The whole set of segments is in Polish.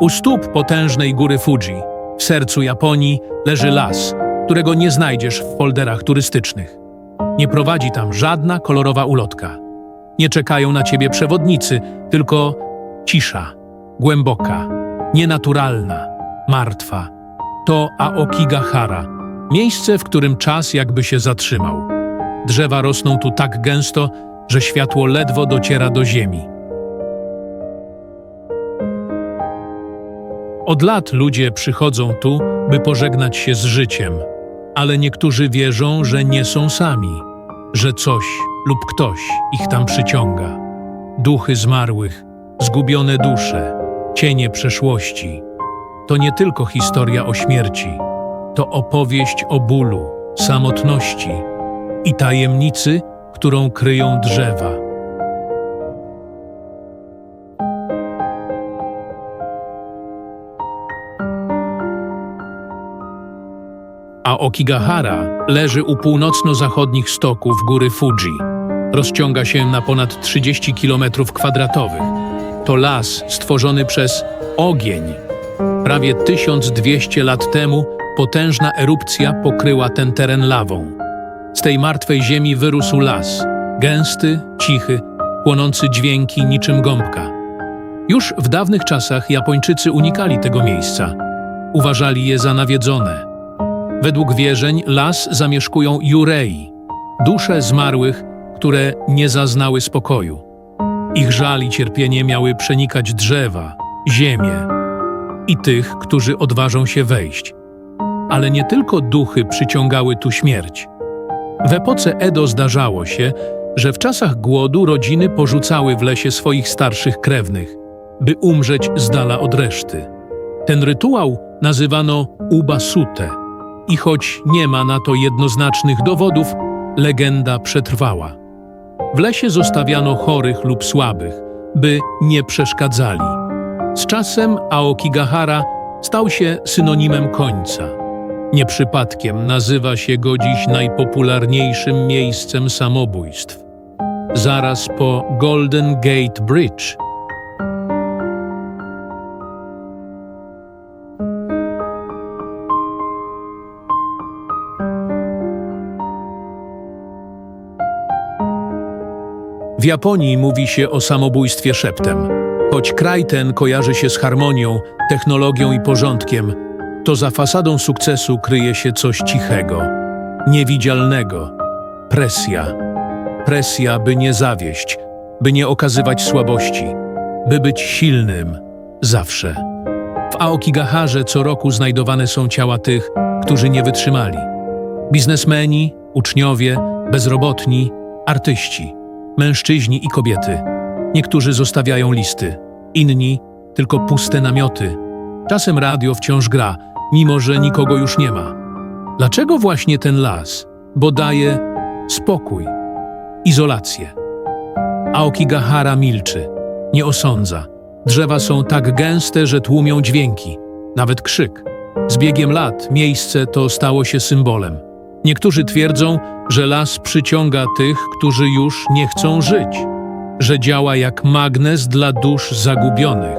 U stóp potężnej góry Fuji, w sercu Japonii, leży las, którego nie znajdziesz w folderach turystycznych. Nie prowadzi tam żadna kolorowa ulotka. Nie czekają na ciebie przewodnicy, tylko cisza, głęboka, nienaturalna, martwa. To Aokigahara, miejsce, w którym czas jakby się zatrzymał. Drzewa rosną tu tak gęsto, że światło ledwo dociera do ziemi. Od lat ludzie przychodzą tu, by pożegnać się z życiem, ale niektórzy wierzą, że nie są sami, że coś lub ktoś ich tam przyciąga. Duchy zmarłych, zgubione dusze, cienie przeszłości. To nie tylko historia o śmierci, to opowieść o bólu, samotności i tajemnicy, którą kryją drzewa. A Okigahara leży u północno-zachodnich stoków góry Fuji. Rozciąga się na ponad 30 km kwadratowych. To las stworzony przez ogień. Prawie 1200 lat temu potężna erupcja pokryła ten teren lawą. Z tej martwej ziemi wyrósł las, gęsty, cichy, płonący dźwięki niczym gąbka. Już w dawnych czasach Japończycy unikali tego miejsca. Uważali je za nawiedzone – Według wierzeń las zamieszkują jurei, dusze zmarłych, które nie zaznały spokoju. Ich żal i cierpienie miały przenikać drzewa, ziemię i tych, którzy odważą się wejść. Ale nie tylko duchy przyciągały tu śmierć. W epoce Edo zdarzało się, że w czasach głodu rodziny porzucały w lesie swoich starszych krewnych, by umrzeć z dala od reszty. Ten rytuał nazywano ubasute – i choć nie ma na to jednoznacznych dowodów, legenda przetrwała. W lesie zostawiano chorych lub słabych, by nie przeszkadzali. Z czasem Aokigahara stał się synonimem końca. Nie przypadkiem nazywa się go dziś najpopularniejszym miejscem samobójstw. Zaraz po Golden Gate Bridge – W Japonii mówi się o samobójstwie szeptem. Choć kraj ten kojarzy się z harmonią, technologią i porządkiem, to za fasadą sukcesu kryje się coś cichego, niewidzialnego. Presja. Presja, by nie zawieść, by nie okazywać słabości, by być silnym zawsze. W Aokigaharze co roku znajdowane są ciała tych, którzy nie wytrzymali. Biznesmeni, uczniowie, bezrobotni, artyści – mężczyźni i kobiety. Niektórzy zostawiają listy, inni tylko puste namioty. Czasem radio wciąż gra, mimo że nikogo już nie ma. Dlaczego właśnie ten las? Bo daje spokój, izolację. Aokigahara milczy, nie osądza. Drzewa są tak gęste, że tłumią dźwięki, nawet krzyk. Z biegiem lat miejsce to stało się symbolem. Niektórzy twierdzą, że las przyciąga tych, którzy już nie chcą żyć, że działa jak magnes dla dusz zagubionych.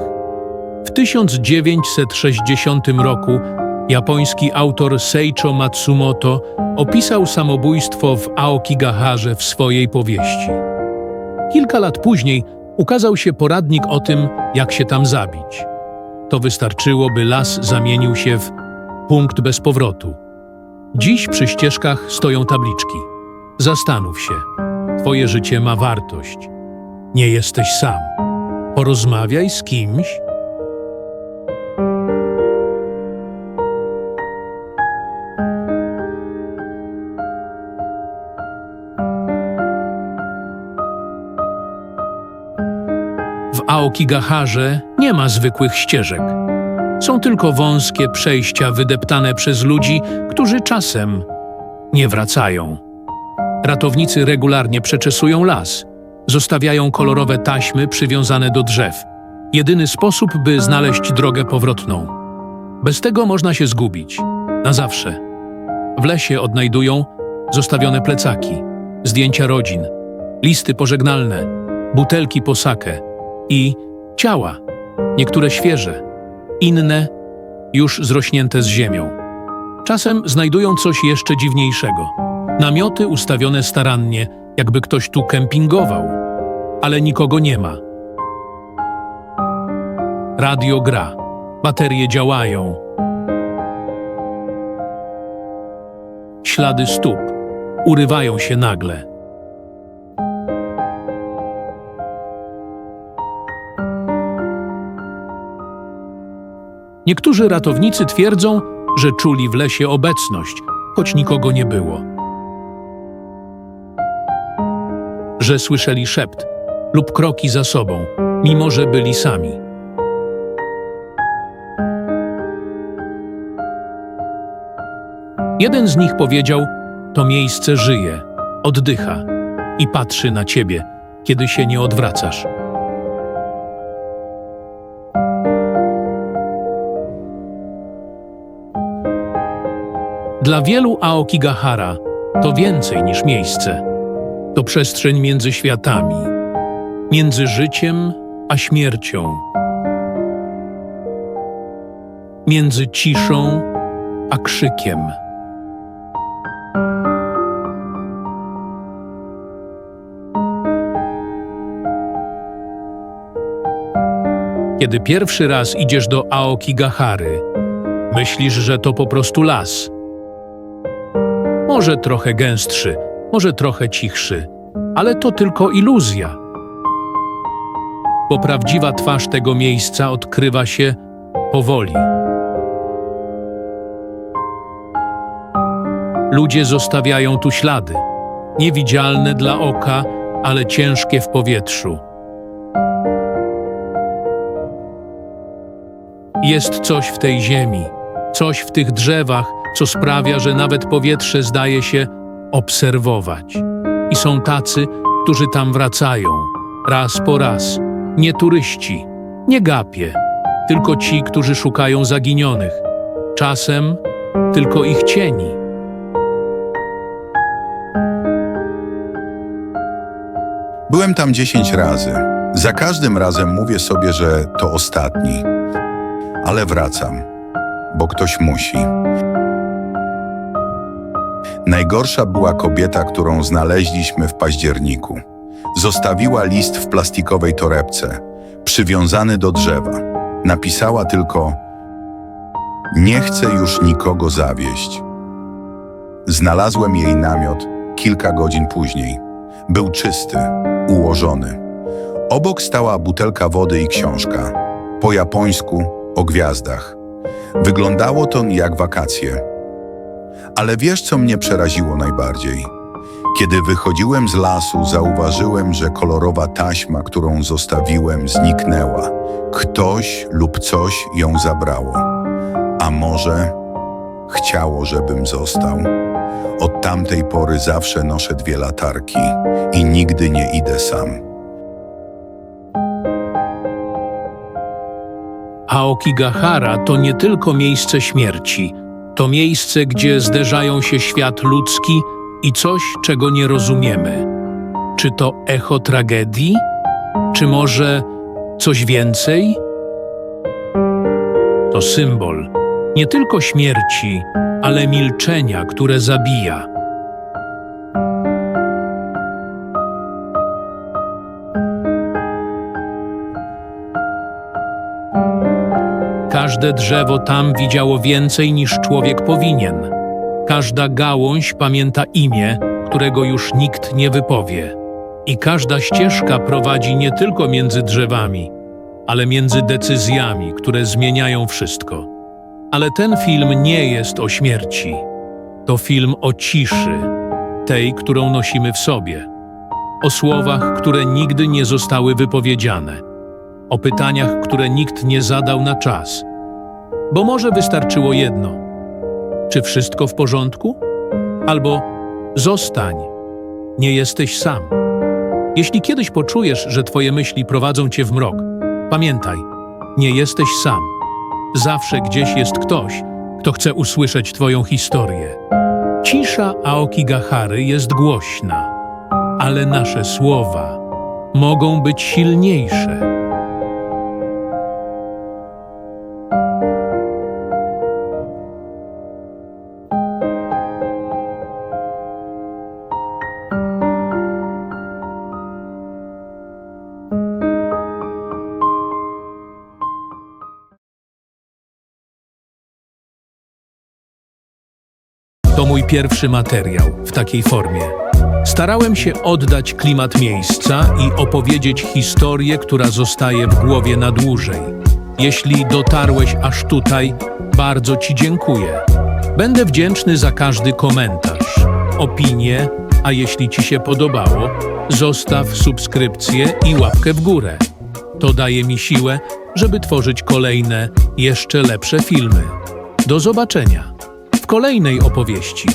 W 1960 roku japoński autor Seicho Matsumoto opisał samobójstwo w Aokigaharze w swojej powieści. Kilka lat później ukazał się poradnik o tym, jak się tam zabić. To wystarczyło, by las zamienił się w punkt bez powrotu. Dziś przy ścieżkach stoją tabliczki. Zastanów się, Twoje życie ma wartość. Nie jesteś sam. Porozmawiaj z kimś. W Aokigaharze nie ma zwykłych ścieżek. Są tylko wąskie przejścia wydeptane przez ludzi, którzy czasem nie wracają. Ratownicy regularnie przeczesują las, zostawiają kolorowe taśmy przywiązane do drzew. Jedyny sposób, by znaleźć drogę powrotną. Bez tego można się zgubić. Na zawsze. W lesie odnajdują zostawione plecaki, zdjęcia rodzin, listy pożegnalne, butelki po sakę i ciała, niektóre świeże, inne już zrośnięte z ziemią. Czasem znajdują coś jeszcze dziwniejszego. Namioty ustawione starannie, jakby ktoś tu kempingował, ale nikogo nie ma. Radio gra, baterie działają. Ślady stóp urywają się nagle. Niektórzy ratownicy twierdzą, że czuli w lesie obecność, choć nikogo nie było. Że słyszeli szept lub kroki za sobą, mimo że byli sami. Jeden z nich powiedział: To miejsce żyje, oddycha i patrzy na ciebie, kiedy się nie odwracasz. Dla wielu Aokigahara to więcej niż miejsce. To przestrzeń między światami, między życiem a śmiercią, między ciszą a krzykiem. Kiedy pierwszy raz idziesz do Aokigahary, myślisz, że to po prostu las. Może trochę gęstszy, może trochę cichszy, ale to tylko iluzja. Bo prawdziwa twarz tego miejsca odkrywa się powoli. Ludzie zostawiają tu ślady, niewidzialne dla oka, ale ciężkie w powietrzu. Jest coś w tej ziemi, coś w tych drzewach, co sprawia, że nawet powietrze zdaje się obserwować. I są tacy, którzy tam wracają, raz po raz. Nie turyści, nie gapie, tylko ci, którzy szukają zaginionych. Czasem tylko ich cieni. Byłem tam 10 razy. Za każdym razem mówię sobie, że to ostatni. Ale wracam, bo ktoś musi. Najgorsza była kobieta, którą znaleźliśmy w październiku. Zostawiła list w plastikowej torebce, przywiązany do drzewa. Napisała tylko: Nie chcę już nikogo zawieść. Znalazłem jej namiot kilka godzin później. Był czysty, ułożony. Obok stała butelka wody i książka. Po japońsku o gwiazdach. Wyglądało to jak wakacje. Ale wiesz, co mnie przeraziło najbardziej? Kiedy wychodziłem z lasu, zauważyłem, że kolorowa taśma, którą zostawiłem, zniknęła. Ktoś lub coś ją zabrało. A może chciało, żebym został. Od tamtej pory zawsze noszę dwie latarki i nigdy nie idę sam. Aokigahara to nie tylko miejsce śmierci, to miejsce, gdzie zderzają się świat ludzki i coś, czego nie rozumiemy. Czy to echo tragedii? Czy może coś więcej? To symbol nie tylko śmierci, ale milczenia, które zabija. Każde drzewo tam widziało więcej niż człowiek powinien. Każda gałąź pamięta imię, którego już nikt nie wypowie. I każda ścieżka prowadzi nie tylko między drzewami, ale między decyzjami, które zmieniają wszystko. Ale ten film nie jest o śmierci. To film o ciszy, tej, którą nosimy w sobie. O słowach, które nigdy nie zostały wypowiedziane. O pytaniach, które nikt nie zadał na czas. Bo może wystarczyło jedno. Czy wszystko w porządku? Albo zostań. Nie jesteś sam. Jeśli kiedyś poczujesz, że twoje myśli prowadzą cię w mrok, pamiętaj, nie jesteś sam. Zawsze gdzieś jest ktoś, kto chce usłyszeć twoją historię. Cisza Aokigahary jest głośna, ale nasze słowa mogą być silniejsze. To mój pierwszy materiał w takiej formie. Starałem się oddać klimat miejsca i opowiedzieć historię, która zostaje w głowie na dłużej. Jeśli dotarłeś aż tutaj, bardzo Ci dziękuję. Będę wdzięczny za każdy komentarz, opinię, a jeśli Ci się podobało, zostaw subskrypcję i łapkę w górę. To daje mi siłę, żeby tworzyć kolejne, jeszcze lepsze filmy. Do zobaczenia w kolejnej opowieści.